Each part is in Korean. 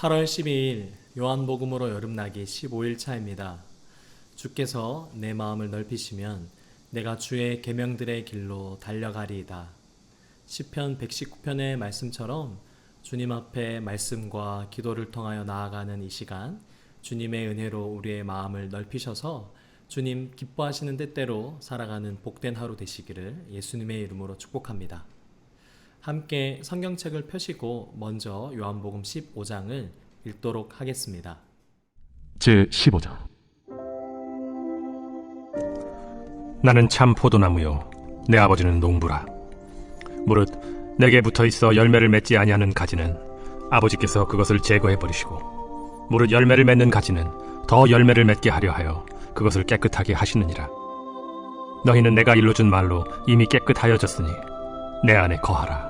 8월 12일 요한복음으로 여름나기 15일 차입니다. 주께서 내 마음을 넓히시면 내가 주의 계명들의 길로 달려가리이다. 시편 119편의 말씀처럼 주님 앞에 말씀과 기도를 통하여 나아가는 이 시간 주님의 은혜로 우리의 마음을 넓히셔서 주님 기뻐하시는 때대로 살아가는 복된 하루 되시기를 예수님의 이름으로 축복합니다. 함께 성경책을 펴시고 먼저 요한복음 15장을 읽도록 하겠습니다. 제 15장. 나는 참 포도나무요 내 아버지는 농부라. 무릇 내게 붙어 있어 열매를 맺지 아니하는 가지는 아버지께서 그것을 제거해 버리시고 무릇 열매를 맺는 가지는 더 열매를 맺게 하려 하여 그것을 깨끗하게 하시느니라. 너희는 내가 일러 준 말로 이미 깨끗하여졌으니 내 안에 거하라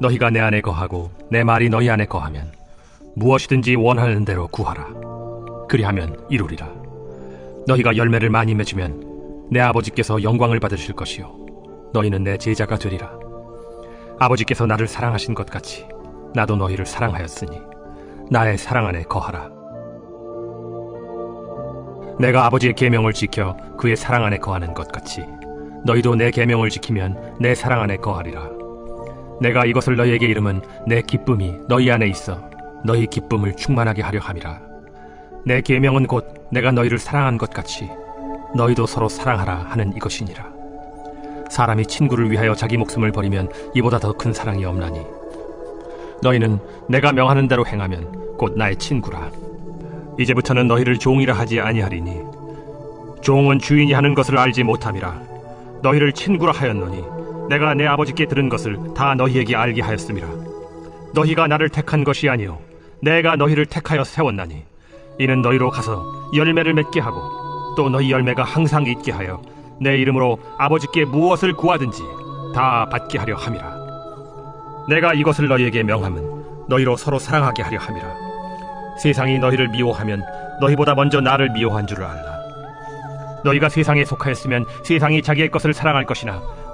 너희가 내 안에 거하고 내 말이 너희 안에 거하면 무엇이든지 원하는 대로 구하라. 그리하면 이루리라. 너희가 열매를 많이 맺으면 내 아버지께서 영광을 받으실 것이요. 너희는 내 제자가 되리라. 아버지께서 나를 사랑하신 것 같이 나도 너희를 사랑하였으니 나의 사랑 안에 거하라. 내가 아버지의 계명을 지켜 그의 사랑 안에 거하는 것 같이 너희도 내 계명을 지키면 내 사랑 안에 거하리라. 내가 이것을 너희에게 이름은 내 기쁨이 너희 안에 있어 너희 기쁨을 충만하게 하려 함이라. 내 계명은 곧 내가 너희를 사랑한 것 같이 너희도 서로 사랑하라 하는 이것이니라. 사람이 친구를 위하여 자기 목숨을 버리면 이보다 더 큰 사랑이 없나니. 너희는 내가 명하는 대로 행하면 곧 나의 친구라. 이제부터는 너희를 종이라 하지 아니하리니 종은 주인이 하는 것을 알지 못함이라. 너희를 친구라 하였노니 내가 내 아버지께 들은 것을 다 너희에게 알게 하였음이라. 너희가 나를 택한 것이 아니요 내가 너희를 택하여 세웠나니 이는 너희로 가서 열매를 맺게 하고 또 너희 열매가 항상 있게 하여 내 이름으로 아버지께 무엇을 구하든지 다 받게 하려 함이라. 내가 이것을 너희에게 명함은 너희로 서로 사랑하게 하려 함이라. 세상이 너희를 미워하면 너희보다 먼저 나를 미워한 줄을 알라. 너희가 세상에 속하였으면 세상이 자기의 것을 사랑할 것이나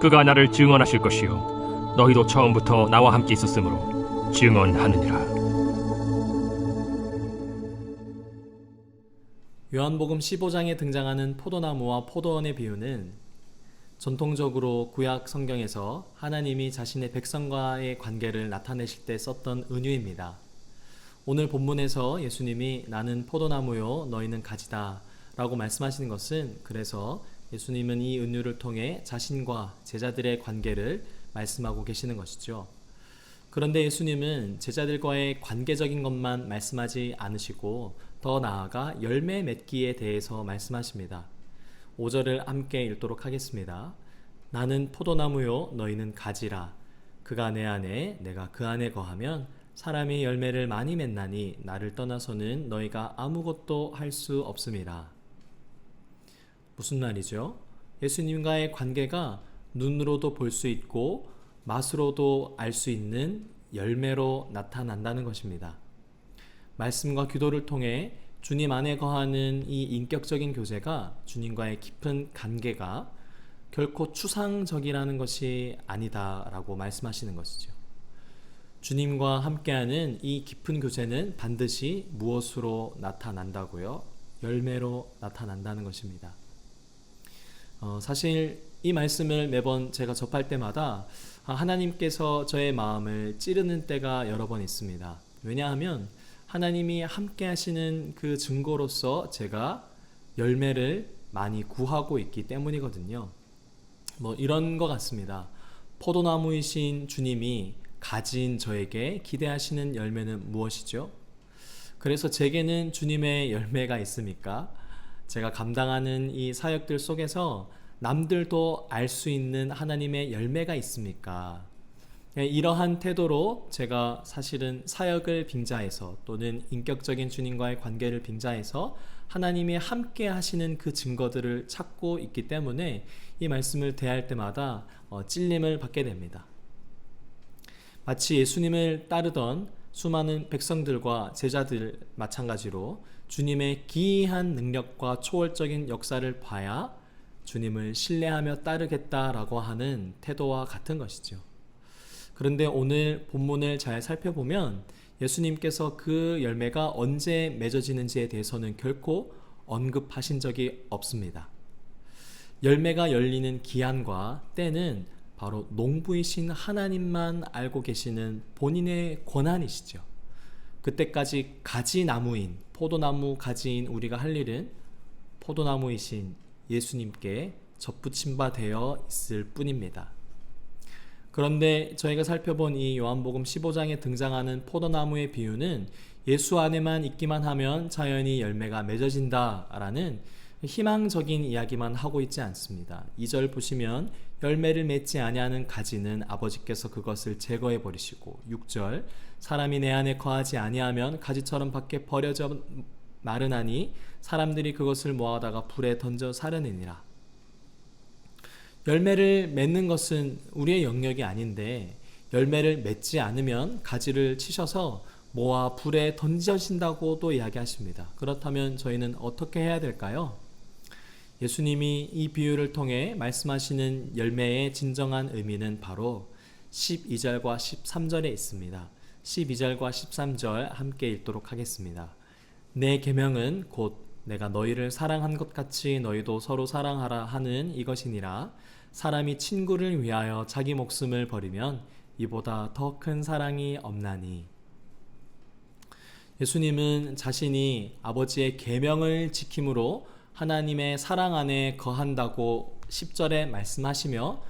그가 나를 증언하실 것이요 너희도 처음부터 나와 함께 있었으므로 증언하느니라. 요한복음 15장에 등장하는 포도나무와 포도원의 비유는 전통적으로 구약 성경에서 하나님이 자신의 백성과의 관계를 나타내실 때 썼던 은유입니다. 오늘 본문에서 예수님이 나는 포도나무요 너희는 가지다 라고 말씀하시는 것은 그래서 예수님은 이 은유를 통해 자신과 제자들의 관계를 말씀하고 계시는 것이죠. 그런데 예수님은 제자들과의 관계적인 것만 말씀하지 않으시고 더 나아가 열매 맺기에 대해서 말씀하십니다. 5절을 함께 읽도록 하겠습니다. 나는 포도나무요 너희는 가지라 그가 내 안에 내가 그 안에 거하면 사람이 열매를 많이 맺나니 나를 떠나서는 너희가 아무것도 할 수 없음이라. 무슨 말이죠? 예수님과의 관계가 눈으로도 볼 수 있고 맛으로도 알 수 있는 열매로 나타난다는 것입니다. 말씀과 기도를 통해 주님 안에 거하는 이 인격적인 교제가 주님과의 깊은 관계가 결코 추상적이라는 것이 아니다라고 말씀하시는 것이죠. 주님과 함께하는 이 깊은 교제는 반드시 무엇으로 나타난다고요? 열매로 나타난다는 것입니다. 어, 사실 이 말씀을 매번 제가 접할 때마다 아, 하나님께서 저의 마음을 찌르는 때가 여러 번 있습니다. 왜냐하면 하나님이 함께 하시는 그 증거로서 제가 열매를 많이 구하고 있기 때문이거든요. 뭐 이런 것 같습니다. 포도나무이신 주님이 가진 저에게 기대하시는 열매는 무엇이죠? 그래서 제게는 주님의 열매가 있습니까? 제가 감당하는 이 사역들 속에서 남들도 알 수 있는 하나님의 열매가 있습니까? 네, 이러한 태도로 제가 사실은 사역을 빙자해서 또는 인격적인 주님과의 관계를 빙자해서 하나님이 함께 하시는 그 증거들을 찾고 있기 때문에 이 말씀을 대할 때마다 어, 찔림을 받게 됩니다. 마치 예수님을 따르던 수많은 백성들과 제자들 마찬가지로 주님의 기이한 능력과 초월적인 역사를 봐야 주님을 신뢰하며 따르겠다라고 하는 태도와 같은 것이죠. 그런데 오늘 본문을 잘 살펴보면 예수님께서 그 열매가 언제 맺어지는지에 대해서는 결코 언급하신 적이 없습니다. 열매가 열리는 기한과 때는 바로 농부이신 하나님만 알고 계시는 본인의 권한이시죠. 그때까지 가지 나무인 포도나무 가지인 우리가 할 일은 포도나무이신 예수님께 접붙임 바 되어 있을 뿐입니다. 그런데 저희가 살펴본 이 요한복음 15장에 등장하는 포도나무의 비유는 예수 안에만 있기만 하면 자연히 열매가 맺어진다라는 희망적인 이야기만 하고 있지 않습니다. 2절 보시면 열매를 맺지 아니하는 가지는 아버지께서 그것을 제거해 버리시고 6절 사람이 내 안에 거하지 아니하면 가지처럼 밖에 버려져 마르나니 사람들이 그것을 모아다가 불에 던져 사르느니라. 열매를 맺는 것은 우리의 영역이 아닌데 열매를 맺지 않으면 가지를 치셔서 모아 불에 던져진다고도 이야기하십니다. 그렇다면 저희는 어떻게 해야 될까요? 예수님이 이 비유를 통해 말씀하시는 열매의 진정한 의미는 바로 12절과 13절에 있습니다. 12절과 13절 함께 읽도록 하겠습니다. 내 계명은 곧 내가 너희를 사랑한 것 같이 너희도 서로 사랑하라 하는 이것이니라. 사람이 친구를 위하여 자기 목숨을 버리면 이보다 더 큰 사랑이 없나니. 예수님은 자신이 아버지의 계명을 지킴으로 하나님의 사랑 안에 거한다고 10절에 말씀하시며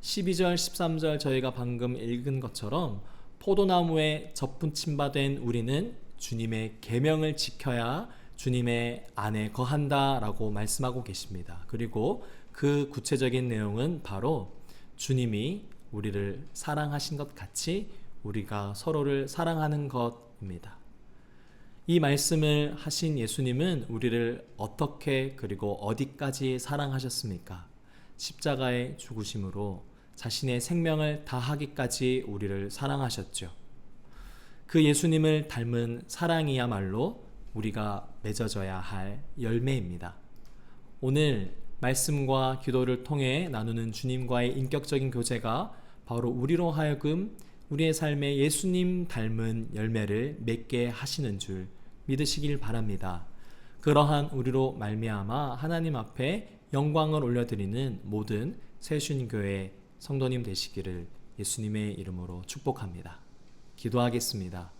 12절, 13절 저희가 방금 읽은 것처럼 포도나무에 접붙임 바된 우리는 주님의 계명을 지켜야 주님의 안에 거한다라고 말씀하고 계십니다. 그리고 그 구체적인 내용은 바로 주님이 우리를 사랑하신 것 같이 우리가 서로를 사랑하는 것입니다. 이 말씀을 하신 예수님은 우리를 어떻게 그리고 어디까지 사랑하셨습니까? 십자가의 죽으심으로 자신의 생명을 다하기까지 우리를 사랑하셨죠. 그 예수님을 닮은 사랑이야말로 우리가 맺어져야 할 열매입니다. 오늘 말씀과 기도를 통해 나누는 주님과의 인격적인 교제가 바로 우리로 하여금 우리의 삶에 예수님 닮은 열매를 맺게 하시는 줄 믿으시길 바랍니다. 그러한 우리로 말미암아 하나님 앞에 영광을 올려드리는 모든 새순교회 성도님 되시기를 예수님의 이름으로 축복합니다. 기도하겠습니다.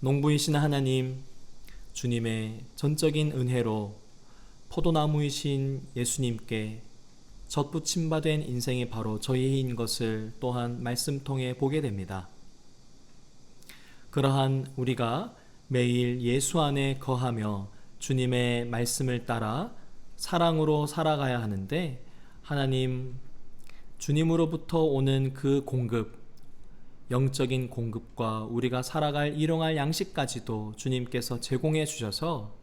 농부이신 하나님, 주님의 전적인 은혜로 포도나무이신 예수님께 젖붙임 바된 인생이 바로 저희인 것을 또한 말씀 통해 보게 됩니다. 그러한 우리가 매일 예수 안에 거하며 주님의 말씀을 따라 사랑으로 살아가야 하는데 하나님 주님으로부터 오는 그 공급 영적인 공급과 우리가 살아갈 일용할 양식까지도 주님께서 제공해 주셔서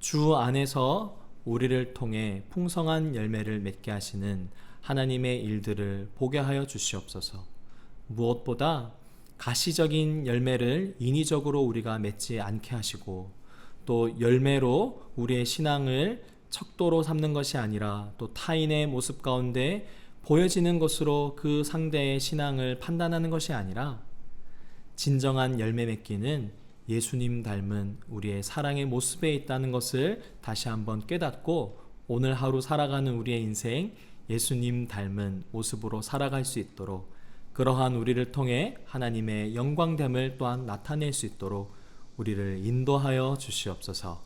주 안에서 우리를 통해 풍성한 열매를 맺게 하시는 하나님의 일들을 보게 하여 주시옵소서. 무엇보다 가시적인 열매를 인위적으로 우리가 맺지 않게 하시고 또 열매로 우리의 신앙을 척도로 삼는 것이 아니라 또 타인의 모습 가운데 보여지는 것으로 그 상대의 신앙을 판단하는 것이 아니라 진정한 열매 맺기는 예수님 닮은 우리의 사랑의 모습에 있다는 것을 다시 한번 깨닫고 오늘 하루 살아가는 우리의 인생 예수님 닮은 모습으로 살아갈 수 있도록 그러한 우리를 통해 하나님의 영광됨을 또한 나타낼 수 있도록 우리를 인도하여 주시옵소서